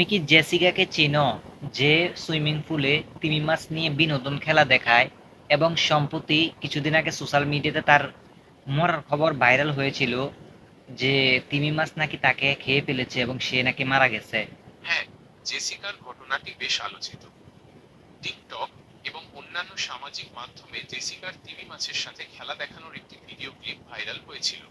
তুমি কি জেসিকাকে চেনো যে সুইমিং পুলে তিমি মাছ নিয়ে বিনোদন খেলা দেখায় এবং সম্প্রতি কিছুদিন আগে সোশ্যাল মিডিয়াতে তার মরার খবর ভাইরাল হয়েছিল যে তিমি মাছ নাকি তাকে খেয়ে ফেলেছে এবং সে নাকি মারা গেছে? হ্যাঁ জেসিকার ঘটনাটি বেশ আলোচিত। টিকটক এবং অন্যান্য সামাজিক মাধ্যমে জেসিকার তিমি মাছের সাথে খেলা দেখানোর একটি ভিডিও ক্লিপ ভাইরাল হয়েছিল।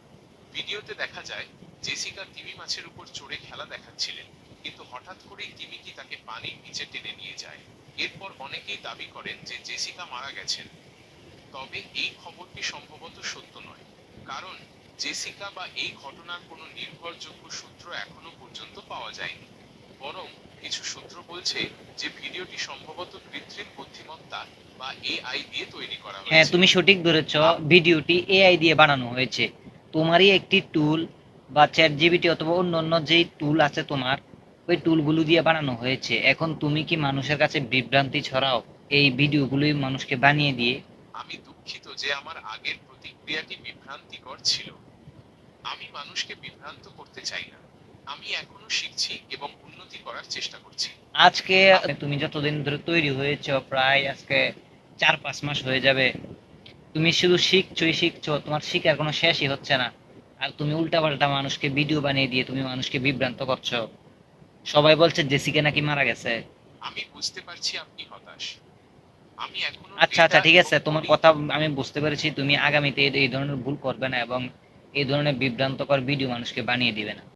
ভিডিওতে দেখা যায়, জেসিকা তিমি মাছের উপর চড়ে খেলা দেখাচ্ছিলেন। কিন্তু হঠাৎ করেই তিমিটি তাকে পানির নিচে টেনে নিয়ে যায়। এরপর অনেকেই দাবি করেন যে জেসিকা মারা গেছেন। তবে এই খবরটি সম্ভবত সত্য নয়, কারণ জেসিকা বা এই ঘটনার কোনো নির্ভরযোগ্য সূত্র এখনও পর্যন্ত পাওয়া যায়নি। বরং কিছু সূত্র বলছে যে ভিডিওটি সম্ভবত কৃত্রিম বুদ্ধিমত্তা বা এআই দিয়ে তৈরি করা হয়েছে। হ্যাঁ তুমি সঠিক ধরেছ। ভিডিওটি এআই দিয়ে বানানো হয়েছে। তোমারই একটি টুল বা চ্যাট জিবিটি অথবা অন্য অন্য যেই টুল আছে তোমার ওই টুলগুলো দিয়ে বানানো হয়েছে। এখন তুমি কি মানুষের কাছে বিভ্রান্তি ছড়াও? এই ভিডিওগুলোই মানুষকে বানিয়ে দিয়ে। আমি দুঃখিত যে আমার আগের প্রতিক্রিয়াটি বিভ্রান্তিকর ছিল। আমি মানুষকে বিভ্রান্ত করতে চাই না। আমি এখনও শিখছি এবং উন্নতি করার চেষ্টা করছি। আজকে তুমি যতদিন ধরে তৈরি হয়েছো প্রায় আজকে চার পাঁচ মাস হয়ে যাবে। তুমি শুধু শিখছোই শিখছো তোমার শিখার কোনো শেষই হচ্ছে না। আর তুমি উল্টাপাল্টা মানুষকে ভিডিও বানিয়ে দিয়ে তুমি মানুষকে বিভ্রান্ত করছ। সবাই বলছে জেসিকে নাকি মারা গেছে। আমি বুঝতে পারছি আপনি হতাশ। আমি এখনও আচ্ছা আচ্ছা ঠিক আছে তোমার কথা আমি বুঝতে পেরেছি তুমি আগামীতে এই- ধরনের ভুল করবে না এবং এই ধরনের বিভ্রান্তকর ভিডিও মানুষকে বানিয়ে দিবে না।